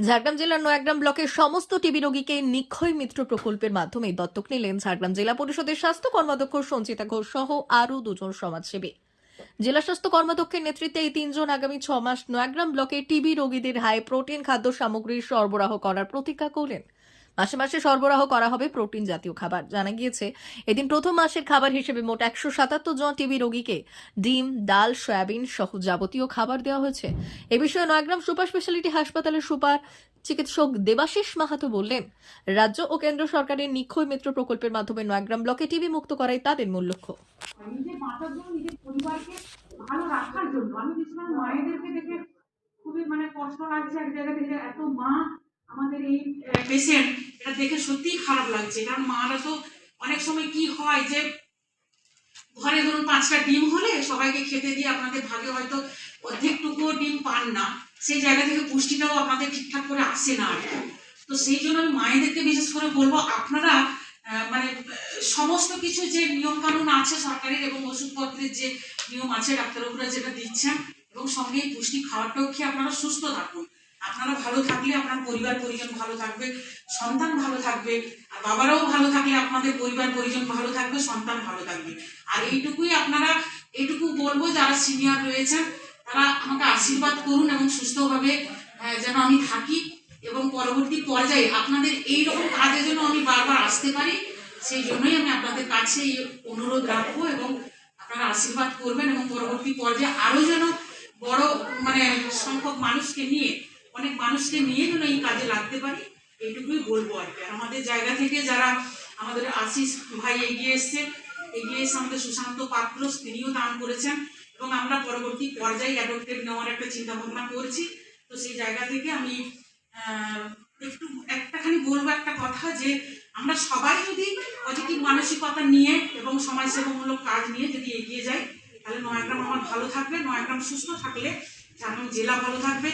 ঝাড়গ্রাম জেলার নয়াগ্রাম ব্লকের সমস্ত টিবি রোগীকে নিক্ষয় মিত্র প্রকল্পের মাধ্যমে দত্তক নিলেন ঝাড়গ্রাম জেলা পরিষদের স্বাস্থ্য কর্মাধ্যক্ষ সঞ্চিতা ঘোষ সহ আরও দুজন সমাজসেবী। জেলা স্বাস্থ্য কর্মাধ্যক্ষের নেতৃত্বে এই তিনজন আগামী ছ মাস নয়াগ্রাম ব্লকে টিবি রোগীদের হাই প্রোটিন, খাদ্য সামগ্রী সরবরাহ করার প্রতিজ্ঞা করলেন। মাসে মাসে সরবরাহ করা হবে প্রোটিন জাতীয় খাবার। জানা গিয়েছে, এদিন প্রথম মাসের খাবার হিসেবে মোট একশো সাতাত্তর জন টিবি রোগীকে ডিম, ডাল, সয়াবিন সহ যাবতীয় খাবার দেওয়া হয়েছে। এ বিষয়ে নয়াগ্রাম সুপার স্পেশালিটি হাসপাতালের সুপার চিকিৎসক দেবাশিস মাহাতো বললেন, রাজ্য ও কেন্দ্র সরকারের নিক্ষয় মিত্র প্রকল্পের মাধ্যমে নয়াগ্রাম ব্লকে টিবি মুক্ত করাই তাদের মূল লক্ষ্য। ভালো রাখার জন্য, আমি মায়েদেরকে দেখে খুবই মানে কষ্ট লাগছে এক জায়গা থেকে, এত মা আমাদের এই পেশেন্ট এটা দেখে সত্যিই খারাপ লাগছে, কারণ মারা তো অনেক সময় কি হয় যে, ঘরে ধরুন পাঁচটা ডিম হলে সবাইকে খেতে দিয়ে আপনাদের ভাগে হয়তো অর্ধেকটুকুও ডিম পান না, সেই জায়গা থেকে পুষ্টিটাও আপনাদের ঠিকঠাক করে আসে না তো সেই জন্য আমি মায়েদেরকে বিশেষ করে বলব, আপনারা মানে সমস্ত কিছু যে নিয়ম কানুন আছে সরকারের এবং ওষুধপত্রের যে নিয়ম আছে, ডাক্তারবাবুরা যেটা দিচ্ছেন, এবং সঙ্গে পুষ্টি খাবারটাও খেয়ে আপনারা সুস্থ থাকুন। আপনারা ভালো থাকলে আপনার পরিবার, পরিজন ভালো থাকবে, সন্তান ভালো থাকবে, আর বাবারাও ভালো থাকলে আপনাদের পরিবার, পরিজন ভালো থাকবে, সন্তান ভালো থাকবে। আর এইটুকুই আপনারা, এইটুকু বলব, যারা সিনিয়র রয়েছেন, তারা আমাকে আশীর্বাদ করুন এবং সুস্থভাবে যেন আমি থাকি এবং পরবর্তী পর্যায়ে আপনাদের এই রকম কাজের জন্য আমি বারবার আসতে পারি, সেই জন্যই আমি আপনাদের কাছে এই অনুরোধ রাখব এবং আপনারা আশীর্বাদ করবেন এবং পরবর্তী পর্যায়ে আরও যেন বড় মানে সংখ্যক মানুষকে নিয়ে মানুষকে নিয়ে যেন এই কাজে লাগতে পারি, এইটুকুই বলব আর কি। আর আমাদের জায়গা থেকে যারা আমাদের আশিস ভাই এগিয়ে এসছে, এগিয়ে এসে আমাদের সুশান্ত পাত্র, তিনিও দান করেছেন। এবং আমরা পরবর্তী পর্যায়ে অ্যাডপ্টেড নেওয়ার একটা চিন্তা ভাবনা করছি। তো সেই জায়গা থেকে আমি একটু, একটাখানি বলব একটা কথা যে, আমরা সবাই যদি পজিটিভ মানসিকতা নিয়ে এবং সমাজসেবামূলক কাজ নিয়ে যদি এগিয়ে যাই, তাহলে নয়াগ্রাম আমার ভালো থাকবে। নয়াগ্রাম সুস্থ থাকলে ঝাড়গ্রাম জেলা ভালো থাকবে।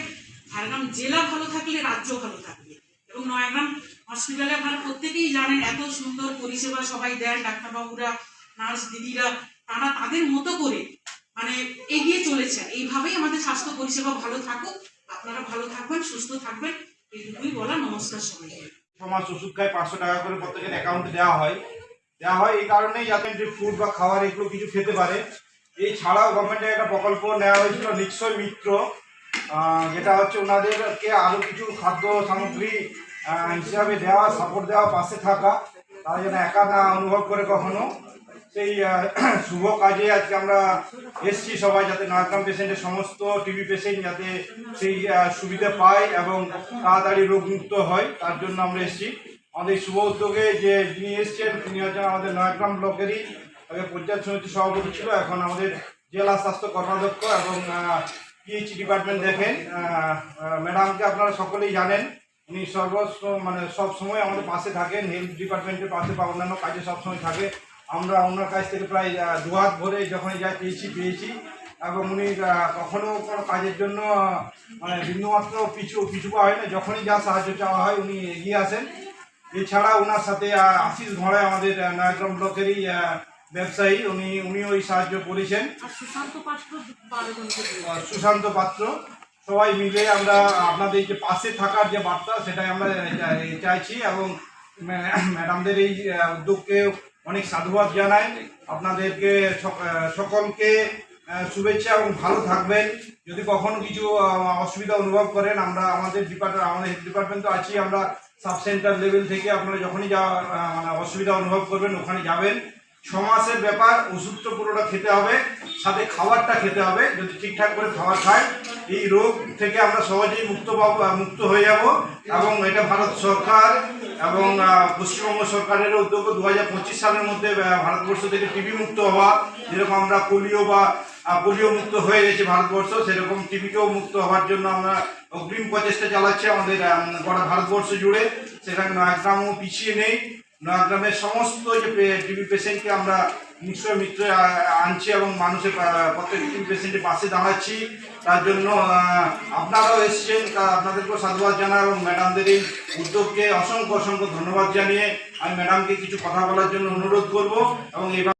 ঝাড়গ্রাম জেলা ভালো থাকলে রাজ্য ভালো থাকবে। এবং নয়াগ্রাম হসপিটালে আপনারা প্রত্যেকেই জানেন, এত সুন্দর পরিষেবা সবাই দেন, ডাক্তারবাবুরা, নার্স, দিদিরা, তারা তাদের মতো করে মানে এগিয়ে চলেছেন। এইভাবেই আমাদের স্বাস্থ্য পরিষেবা ভালো থাকুক। আপনারা ভালো থাকবেন, সুস্থ থাকবেন। এইটুকুই বলা নমস্কার সবাইকে। সমাজ ওষুধ খায় পাঁচশো টাকা করে প্রত্যেকের অ্যাকাউন্টে দেওয়া হয়। দেওয়া হয় এই কারণেই যাতে যে ফুড বা খাবার এগুলো কিছু খেতে পারে। এই ছাড়াও গভর্নমেন্টের একটা প্রকল্প নেওয়া হয়েছিল, নিশ্চয় মিত্র। যেটা হচ্ছে ওনাদেরকে আরও কিছু খাদ্য সামগ্রী হিসাবে দেওয়া সাপোর্ট দেওয়া, পাশে থাকা, তারা যেন একা না অনুভব করে কখনো। সেই শুভ কাজে আজকে আমরা এসছি সবাই যাতে নাগরাম পেশেন্টের সমস্ত টিবি পেশেন্ট যাতে সেই সুবিধা পায় এবং তাড়াতাড়ি রোগমুক্ত হয়, তার জন্য আমরা এসেছি। আমাদের শুভ উদ্যোগে যে যিনি এসছেন, তিনি হচ্ছেন আমাদের নয়াগ্রাম ব্লকেরই আগে পঞ্চায়েত সমিতির সভাপতি ছিল, এখন আমাদের জেলা স্বাস্থ্য কর্মাধ্যক্ষ এবং পিএইচি ডিপার্টমেন্ট দেখেন ম্যাডামকে আপনারা সকলেই জানেন উনি সর্ব মানে সবসময় আমাদের পাশে থাকেন হেলথ ডিপার্টমেন্টের পাশে বা অন্যান্য কাজে সবসময় থাকে। আমরা ওনার কাছ থেকে প্রায় দু হাত ভরে যখনই যাই পেয়েছি পেয়েছি এবং উনি আহ, কখনো কোনো কাজের জন্য মানে বিন্দুমাত্র পিছু পিছু পা হয় না যখনই যা সাহায্য চাওয়া হয় উনি এগিয়ে আসেন। এছাড়া ওনার সাথে আশিস ধরে আমাদের নয়াগ্রাম ব্লকেরই ব্যবসায়ী উনি উনি ওই সাহায্য করেছেন। সুশান্ত পাত্র সবাই মিলে আমরা আপনাদের যে পাশে থাকার যে বার্তা সেটাই আমরা চাই- চাইছি এবং ম্যাডামদের এই উদ্যোগকে অনেক সাধুবাদ জানাই। আপনাদেরকে সক- সকলকে শুভেচ্ছা এবং ভালো থাকবেন। যদি কখনো কিছু অসুবিধা অনুভব করেন আমরা আমাদের ডিপার্টমেন্ট আমাদের হেলথ ডিপার্টমেন্ট তো আছি আমরা সাব সেন্টার লেভেল থেকে আপনারা যখনই যা মানে অসুবিধা অনুভব করবেন ওখানে যাবেন। ছ মাসের ব্যাপার, ওষুধ তো পুরোটা খেতে হবে, সাথে খাবারটা খেতে হবে, যদি ঠিকঠাক করে খাবার খায়, এই রোগ থেকে আমরা সহজেই মুক্ত পাবো মুক্ত হয়ে যাব। এবং এটা ভারত সরকার এবং পশ্চিমবঙ্গ সরকারের উদ্যোগ দু হাজার পঁচিশ সালের মধ্যে ভারতবর্ষ থেকে টিবি মুক্ত হওয়া, যেরকম আমরা পোলিও বা পোলিও মুক্ত হয়ে গেছে ভারতবর্ষ, সেরকম টিবিকেও মুক্ত হওয়ার জন্য আমরা অগ্রিম প্রচেষ্টা চালাচ্ছি আমাদের গোটা ভারতবর্ষ জুড়ে। সেখানে নয়াগ্রামও পিছিয়ে নেই। নয়াগ্রামের সমস্ত যে টিবি পেশেন্টকে আমরা নিশ্চয় মিত্র আনছি এবং মানুষের প্রত্যেক টিবি পেশেন্টের পাশে দাঁড়াচ্ছি। তার জন্য আপনারাও এসছেন। আপনাদেরকেও সাধুবাদ জানা এবং ম্যাডামদের এই উদ্যোগকে অসংখ্য অসংখ্য ধন্যবাদ জানিয়ে আমি ম্যাডামকে কিছু কথা বলার জন্য অনুরোধ করব এবং এইভাবে